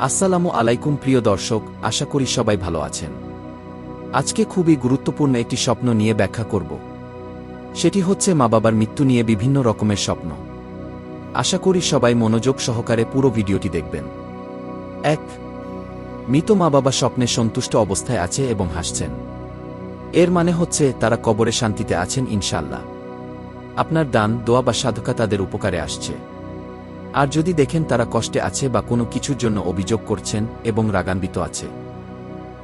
আসসালামু আলাইকুম প্রিয় দর্শক, আশা করি সবাই ভালো আছেন। আজকে খুবই গুরুত্বপূর্ণ একটি স্বপ্ন নিয়ে ব্যাখ্যা করব। সেটি হচ্ছে মা বাবার মৃত্যু নিয়ে বিভিন্ন রকমের স্বপ্ন। আশা করি সবাই মনোযোগ সহকারে পুরো ভিডিওটি দেখবেন। এক, মৃত মা বাবা স্বপ্নে সন্তুষ্ট অবস্থায় আছে এবং হাসছেন। এর মানে হচ্ছে তারা কবরে শান্তিতে আছেন ইনশাল্লাহ আপনার দান, দোয়া বা সাধকা তাদের উপকারে আসছে। আর যদি দেখেন তারা কষ্টে আছে বা কোনো কিছুর জন্য অভিযোগ করছেন এবং রাগান্বিত আছে,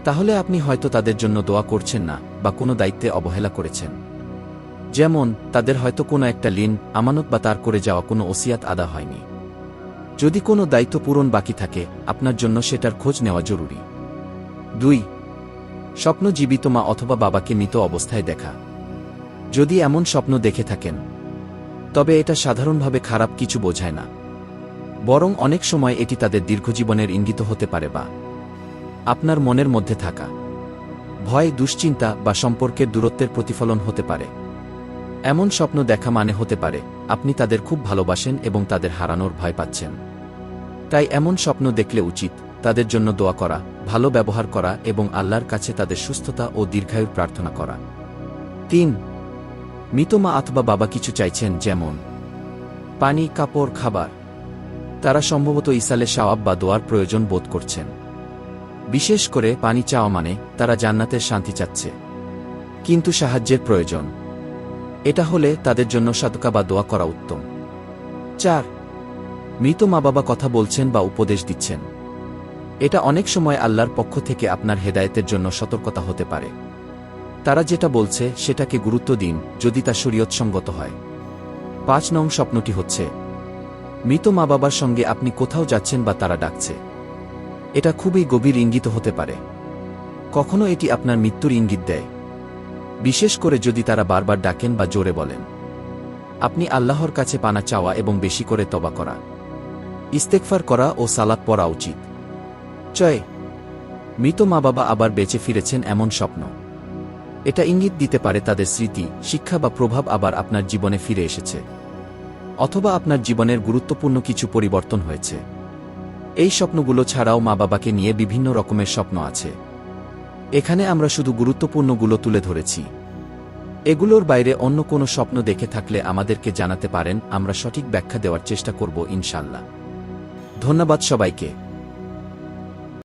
তাহলে আপনি হয়তো তাদের জন্য দোয়া করছেন না বা কোনো দায়িত্বে অবহেলা করেছেন। যেমন, তাদের হয়তো কোনো একটা লিন আমানত বা তার করে যাওয়া কোনো ওসিয়াত আদা হয়নি। যদি কোনো দায়িত্ব পূরণ বাকি থাকে, আপনার জন্য সেটার খোঁজ নেওয়া জরুরি। দুই, স্বপ্ন জীবিত মা অথবা বাবাকে মৃত অবস্থায় দেখা। যদি এমন স্বপ্ন দেখে থাকেন, তবে এটা সাধারণভাবে খারাপ কিছু বোঝায় না। বরং অনেক সময় এটি তাদের দীর্ঘজীবনের ইঙ্গিত হতে পারে বা আপনার মনের মধ্যে থাকা ভয়, দুশ্চিন্তা বা সম্পর্কের দূরত্বের প্রতিফলন হতে পারে। এমন স্বপ্ন দেখা মানে হতে পারে, আপনি তাদের খুব ভালোবাসেন এবং তাদের হারানোর ভয় পাচ্ছেন। তাই এমন স্বপ্ন দেখলে উচিত, তাদের জন্য দোয়া করা, ভালো ব্যবহার করা এবং আল্লাহর কাছে তাদের সুস্থতা ও দীর্ঘায়ুর প্রার্থনা করা। তিন, মৃত মা অথবা বাবা কিছু চাইছেন, যেমন পানি, কাপড়, খাবার। তারা সম্ভবত ইসালে সাওয়াব বা দোয়ার প্রয়োজন বোধ করছেন। বিশেষ করে পানি চাওয়া মানে তারা জান্নাতের শান্তি চাচ্ছে। কিন্তু সাহায্যের প্রয়োজন। এটা হলে তাদের জন্য সাদকা বা দোয়া করা উত্তম। চার, মৃত মা বাবা কথা বলছেন বা উপদেশ দিচ্ছেন। এটা অনেক সময় আল্লাহর পক্ষ থেকে আপনার হেদায়েতের জন্য সতর্কতা হতে পারে। তারা যেটা বলছে সেটাকে গুরুত্ব দিন যদি তা শরীয়তসঙ্গত হয়। পাঁচ নং স্বপ্নটি হচ্ছে মৃত মা বাবার সঙ্গে আপনি কোথাও যাচ্ছেন বা তারা ডাকছে। এটা খুবই গভীর ইঙ্গিত হতে পারে। কখনো এটি আপনার মৃত্যুর ইঙ্গিত দেয়। বিশেষ করে যদি তারা বারবার ডাকেন বা জোরে বলেন। আপনি আল্লাহর কাছে পানা চাওয়া এবং বেশি করে তবা করা। ইস্তেকফার করা ও সালাত পড়া উচিত। চয় মৃত মা বাবা আবার বেঁচে ফিরেছেন এমন স্বপ্ন। এটা ইঙ্গিত দিতে পারে তাদের স্মৃতি, শিক্ষা বা প্রভাব আবার আপনার জীবনে ফিরে এসেছে। অথবা আপনার জীবনের গুরুত্বপূর্ণ কিছু পরিবর্তন হয়েছে। এই স্বপ্নগুলো ছাড়াও মা বাবাকে নিয়ে বিভিন্ন রকমের স্বপ্ন আছে। এখানে আমরা শুধু গুরুত্বপূর্ণগুলো তুলে ধরেছি। এগুলোর বাইরে অন্য কোনো স্বপ্ন দেখে থাকলে আমাদেরকে জানাতে পারেন, আমরা সঠিক ব্যাখ্যা দেওয়ার চেষ্টা করব ইনশাল্লাহ ধন্যবাদ সবাইকে।